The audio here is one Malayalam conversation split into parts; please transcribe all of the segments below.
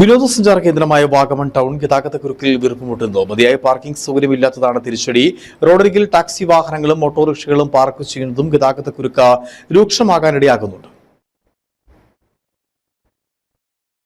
വിനോദസഞ്ചാര കേന്ദ്രമായ വാഗമൺ ടൗൺ ഗതാഗതക്കുരുക്കിൽ വീർപ്പുമുട്ടുന്നു. മതിയായ പാർക്കിംഗ് സൗകര്യമില്ലാത്തതാണ് തിരിച്ചടി. റോഡരികിൽ ടാക്സി വാഹനങ്ങളും ഓട്ടോറിക്ഷകളും പാർക്ക് ചെയ്യുന്നതും ഗതാഗതക്കുരുക്ക് രൂക്ഷമാകാനിടയാകുന്നുണ്ട്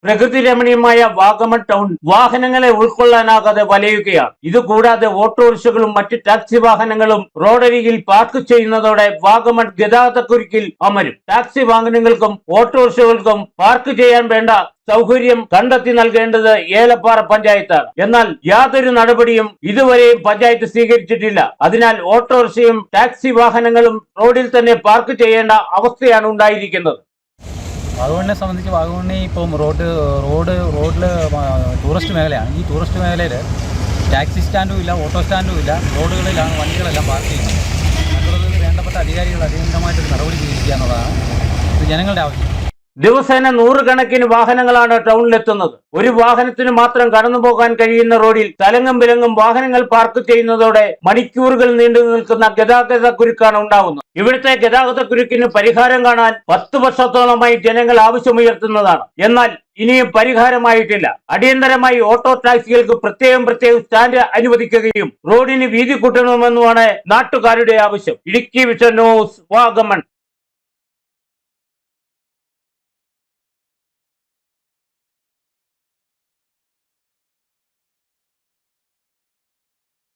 പ്രകൃതി രമണീയമായ വാഗമൺ ടൗൺ വാഹനങ്ങളെ ഉൾക്കൊള്ളാനാകാതെ വലയുകയാണ്. ഇതുകൂടാതെ ഓട്ടോറിക്ഷകളും മറ്റ് ടാക്സി വാഹനങ്ങളും റോഡരികിൽ പാർക്ക് ചെയ്യുന്നതോടെ വാഗമൺ ഗതാഗതക്കുരുക്കിൽ അമരും. ടാക്സി വാഹനങ്ങൾക്കും ഓട്ടോറിക്ഷകൾക്കും പാർക്ക് ചെയ്യാൻ വേണ്ട സൗകര്യം കണ്ടെത്തി നൽകേണ്ടത് ഏലപ്പാറ പഞ്ചായത്താണ്. എന്നാൽ യാതൊരു നടപടിയും ഇതുവരെയും പഞ്ചായത്ത് സ്വീകരിച്ചിട്ടില്ല. അതിനാൽ ഓട്ടോറിക്ഷയും ടാക്സി വാഹനങ്ങളും റോഡിൽ തന്നെ പാർക്ക് ചെയ്യേണ്ട അവസ്ഥയാണ് ഉണ്ടായിരിക്കുന്നത്. വാഗമണിനെ സംബന്ധിച്ച് വാഗമണ്ണി ഇപ്പം റോഡ് റോഡ് റോഡിൽ ടൂറിസ്റ്റ് മേഖലയാണ്. ഈ ടൂറിസ്റ്റ് മേഖലയിൽ ടാക്സി സ്റ്റാൻഡും ഇല്ല ഓട്ടോ സ്റ്റാൻഡും ഇല്ല. റോഡുകളിലാണ് വണ്ടികളെല്ലാം പാർക്ക് ചെയ്യുന്നത്. അതുകൊണ്ട് വേണ്ടപ്പെട്ട അധികാരികൾ അടിയന്തരമായിട്ടൊരു നടപടി സ്വീകരിക്കുക എന്നുള്ളതാണ് ഇത് ജനങ്ങളുടെ ആവശ്യം. ദിവസേന നൂറുകണക്കിന് വാഹനങ്ങളാണ് ടൗണിലെത്തുന്നത്. ഒരു വാഹനത്തിന് മാത്രം കടന്നു പോകാൻ കഴിയുന്ന റോഡിൽ തലങ്ങും വിലങ്ങും വാഹനങ്ങൾ പാർക്ക് ചെയ്യുന്നതോടെ മണിക്കൂറുകൾ നീണ്ടു നിൽക്കുന്ന ഗതാഗത കുരുക്കാണ് ഉണ്ടാകുന്നത്. ഇവിടുത്തെ ഗതാഗത കുരുക്കിന് പരിഹാരം കാണാൻ പത്ത് വർഷത്തോളമായി ജനങ്ങൾ ആവശ്യമുയർത്തുന്നതാണ്. എന്നാൽ ഇനിയും പരിഹാരമായിട്ടില്ല. അടിയന്തരമായി ഓട്ടോ ടാക്സികൾക്ക് പ്രത്യേകം പ്രത്യേകം സ്റ്റാൻഡ് അനുവദിക്കുകയും റോഡിന് വീതി കൂട്ടണമെന്നുമാണ് നാട്ടുകാരുടെ ആവശ്യം. Idukki vision news Vagamon.